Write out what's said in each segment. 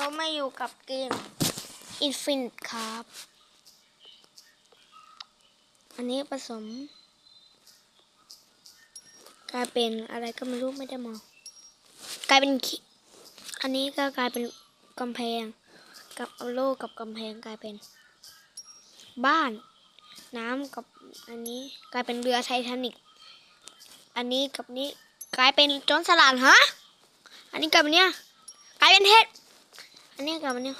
เราไม่อยู่กับเกม Infinite ครับ อันนี้ผสม กลายเป็นอะไรก็ไม่รู้ไม่ได้มอง กลายเป็น อันนี้ก็กลายเป็นกำแพง กับเอาโลกกับกำแพงกลายเป็น บ้าน น้ำกับอันนี้กลายเป็นเรือไททานิกอันนี้กับนี้กลายเป็นโจรสลัดฮะ อันนี้กลายเนเนี้ยกลายเป็นเห็ด อันนี้กลายเป็นนี้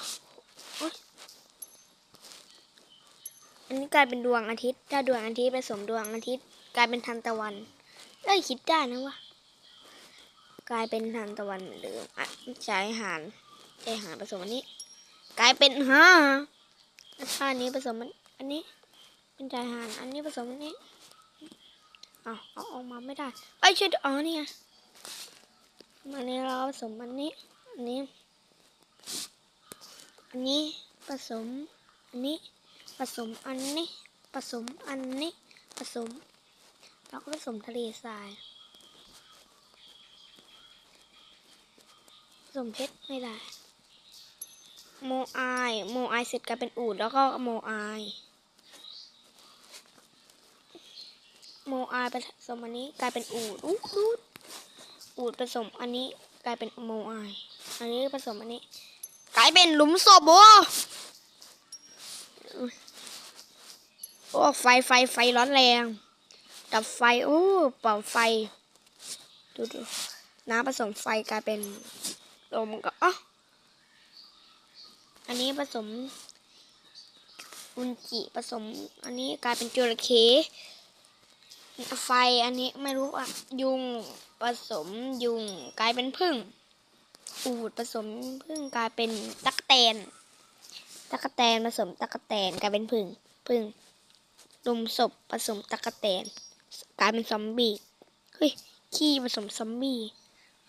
อันนี้กลายเป็นดวงอาทิตย์ ถ้าดวงอาทิตย์ผสมดวงอาทิตย์ กลายเป็นทันตะวันเอ้ยคิดได้นะวะกลายเป็นทันตะวันเหมือนเดิมอะชายหานชายหานผสมอันนี้ กลายเป็นฮะถ้าอันนี้ผสมมันอันนี้ เป็นชายหานอันนี้ผสมอันนี้เอาเอาออกมาไม่ได้เอ้ช่วยอ๋อนี่ไงอันนี้เราผสมอันนี้อันนี้ อันนี้ผสมอันนี้ผสมอันนี้ผสมอันนี้ผสมแล้วก็ผสมทะเลทรายผสมเพชรไม่ได้โมไอโมไอเสร็จกลายเป็นอูดแล้วก็โมไอโมไอผสมอันนี้กลายเป็นอูดอูดอูดผสมอันนี้กลายเป็นโมไออันนี้ผสมอันนี้ กลายเป็นหลุมศพโอ้โอ้ไฟไฟไฟร้อนแรง ดับไฟ โอ้เป่าไฟ ดูดูน้ำผสมไฟกลายเป็นลมก็อ๋ออันนี้ผสมอุนจิผสม อันนี้กลายเป็นจระเข้ไฟอันนี้ไม่รู้อะ ยุงผสมยุงกลายเป็นพึ่ง อูดผสมพึ่งกลายเป็นตักแตนตักแตนผสมตักแตนกลายเป็นพึ่งพึ่งลุมศพผสมตักแตนกลายเป็นซอมบี้เฮ้ยขี้ผสมซอมบี้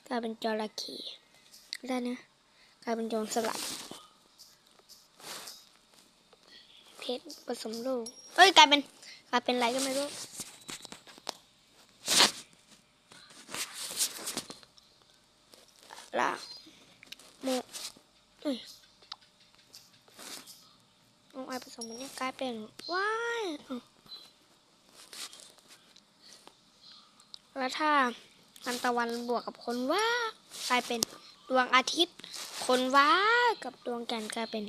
กลายเป็นจระเข้ได้นะกลายเป็นโจรสลัดเพชรผสมลูกเฮ้ยกลายเป็นกลายเป็นอะไรก็ไม่รู้ละมเอ้ยน้องไอ ผสมมันเนี่ยกลายเป็นว้ายแล้วถ้าอันตะวันบวกกับคนว่ากลายเป็นดวงอาทิตย์ คนว้ากับดวงจันทร์กลายเป็น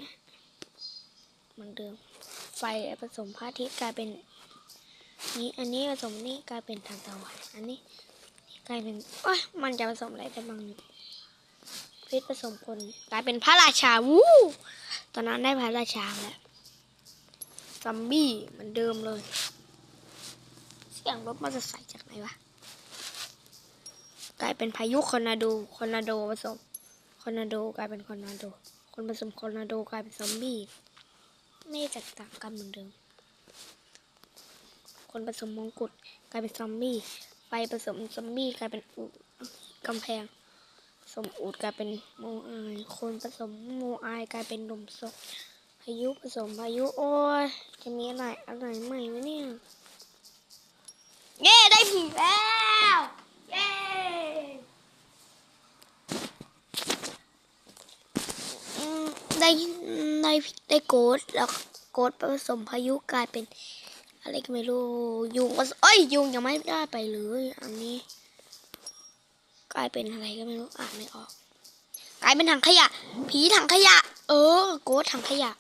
เหมือนเดิม ไฟผสมพระอาทิตย์กลายเป็นนี้อันนี้ผสมนี่กลายเป็นทานตะวัน อันนี้กลายเป็นโอ้ยมันจะผสมอะไรได้บ้างเพชรผสมคนกลายเป็นพระราชาวู้ตอนนั้นได้พระราชาแล้ว ซอมบี้เหมือนเดิมเลย เสียงรถมอเตอร์ไซค์จากไหนวะ กลายเป็นพายุคอร์นาโดคอร์นาโดผสมคอร์นาโดกลายเป็นคอร์นาโด คนผสมคอร์นาโดกลายเป็นซอมบี้ ไม่แตกต่างกันเหมือนเดิม คนผสมมงกุฎกลายเป็นซอมบี้ไฟผสมซอมบี้กลายเป็นอุกำแพง สมอูดกลายเป็นโมอาย คนผสมโมอายกลายเป็นลมศพ พายุผสมพายุโอ้ยจะมีอะไรอะไรใหม่ไหมเนี่ยเย้ได้ผีแล้วเย้อืมได้ได้ได้โกดแล้วโกดผสมพายุกลายเป็น อะไรก็ไม่รู้ยุงก็เอ้ยยุงยังไม่ได้ไปเลยอันนี้ กลายเป็นอะไรก็ไม่รู้อ่านไม่ออกกลายเป็นถังขยะ ผีถังขยะ เออ โกดถังขยะ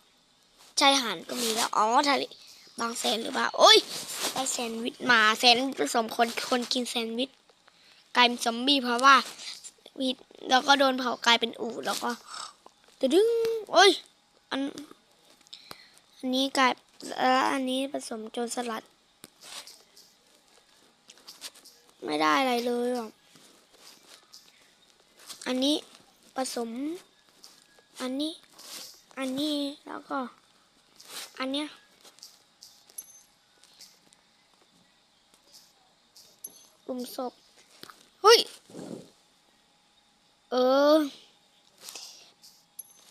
ชายหาดก็มีแล้ว อ๋อทะเลบางแสนหรือเปล่าโอ้ยได้แซนด์วิชมาแซนด์วิชผสมคนคนกินแซนด์วิชกลายเป็นซอมบี้เพราะว่าวิแล้วก็โดนเผากลายเป็นอูดแล้วก็ตะดึงโอ้ยอันอันนี้กลายแล้วอันนี้ผสมโจรสลัด ไม่ได้อะไรเลยหรออันนี้ผสม อันนี้ อันนี้แล้วก็ อันเนี้ยกลุ่มศพเฮ้ย เออ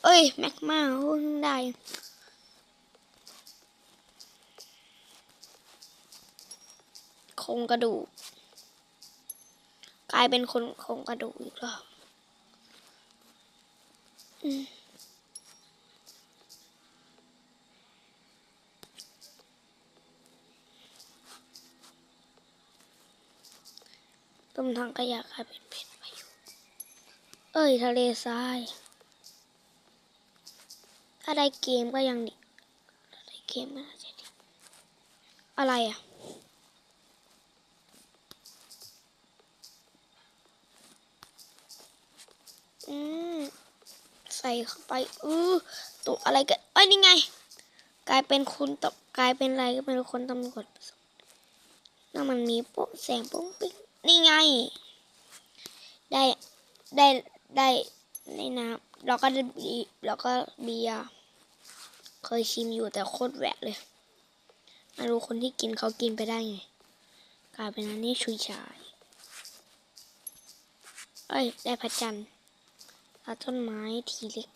เอ้ย แม็กมาเพิ่งได้โครงกระดูก กลายเป็นคนโครงกระดูกอีกรอบอืมำถังขยะกลายเป็นเพชรพายุเอ้ยทะเลทรายถ้าได้เกมก็ยังดีถ้าได้เกมก็น่าจะดีอะไรอะอืมใส่เข้าไปเออตัวอะไรกันเอ้ยนี่ไง กลายเป็นคุณตบกลายเป็นอะไรก็เป็นคนตำรวจแล้วมันมีโป๊ะแสงโป๊งปิ๊ง นี่ไง ได้ได้ได้ในน้ำเราก็ได้บีเราก็เบียร์เคยชิมอยู่แต่โคตรแหวะเลยไม่รู้คนที่กินเขากินไปได้ไงกลายเป็นอันนี้ชุยชายเอ้ย ได้พระจันทร์แล้วต้นไม้ทีเล็ก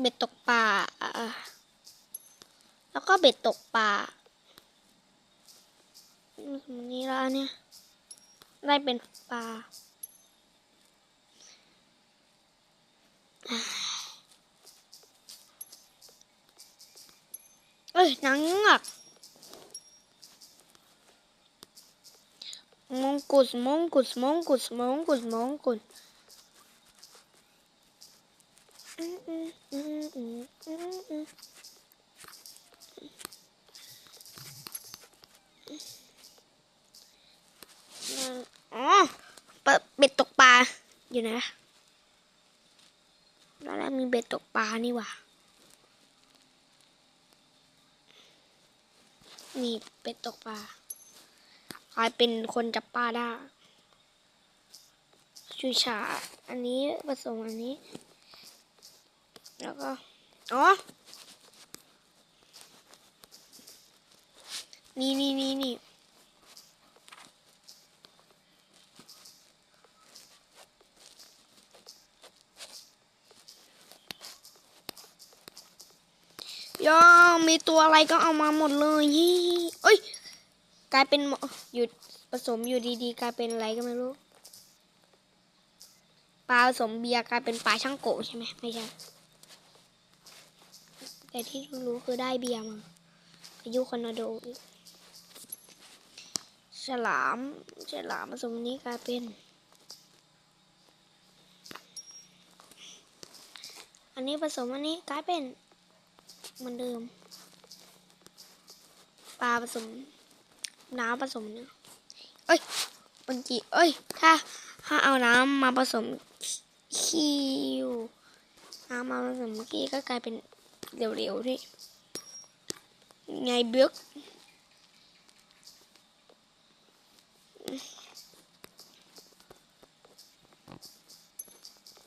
เบ็ดตกปลาแล้วก็เบ็ดตกปลา นนี้แล้วเนี่ย ได้เป็นปลาเอ้ยนังเงือกมงกุฎมงกุฎมงกุฎมงกุฎมงกุฎอืมอืมอืมอืมอืมอืมอ๋อเปิดเบ็ดตกปลา อยู่นะตอนแรกมีเบ็ดตกปลานี่ว่านี่เป็ดตกปลากลายเป็นคนจับปลาได้ชูชา อันนี้ผสมอันนี้ แล้วก็ อ๋อ นี่นี่นี่นี่ยอ มมีตัวอะไรก็เอามาหมดเลยยี่เอ้ย กลายเป็นหยุดผสมอยู่ดีๆ กลายเป็นอะไรก็ไม่รู้ ปลาผสมเบียร์กลายเป็นปลาช่างโกใช่ไหมไม่ใช่ แต่ที่รู้คือได้เบียร์มาพายุคอนโดอีกฉลามฉลามผสมนี้กลายเป็น อันนี้ผสมอันนี้กลายเป็นเหมือนเดิม ปลาผสม น้ำผสมเนี่ยเอ้ยมันจีเอ้ย ถ้า ถ้าเอาน้ำมาผสมขี้น้ำมาผสมขี้ก็กลายเป็นเหลวๆที่ไงเบิก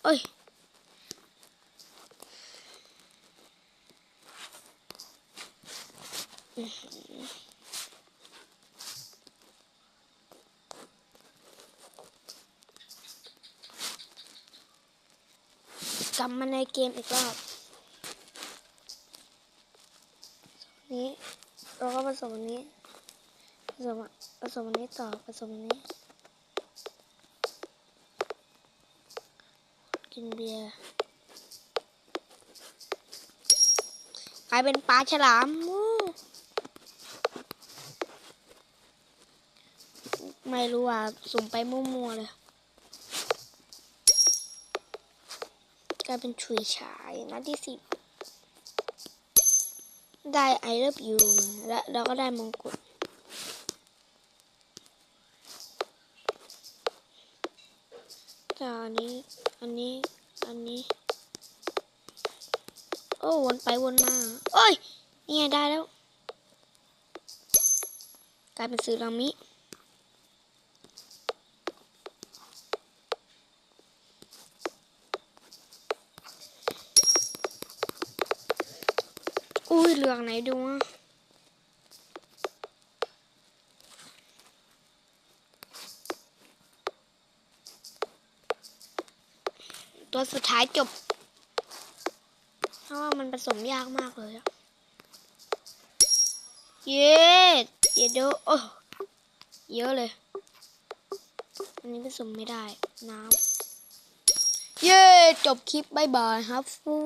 เอ้ย กลับมาในเกมอีกรอบนี้เราก็ผสมนี้ผสมผสมนี้ต่อผสมนี้ กินเบียร์กลายเป็นปลาฉลามวู้ไม่รู้อะสุ่มไปมั่วๆเลย กลายเป็นฉุยฉายนัดที่สิบได้ I love you มาและเราก็ได้มงกุฎจากอันนี้ อันนี้ อันนี้ โอ้วนไปวนมา โอ้ย เนี่ไงได้แล้ว กลายเป็นซึนามิ เหลืองไหนดูอะตัวสุดท้ายจบ เพราะว่ามันผสมยากมากเลยอะเย้เดี๋ยวดูโอ้เยอะเลย อันนี้ผสมไม่ได้ น้ำ เย้ จบคลิปบายบายครับฟู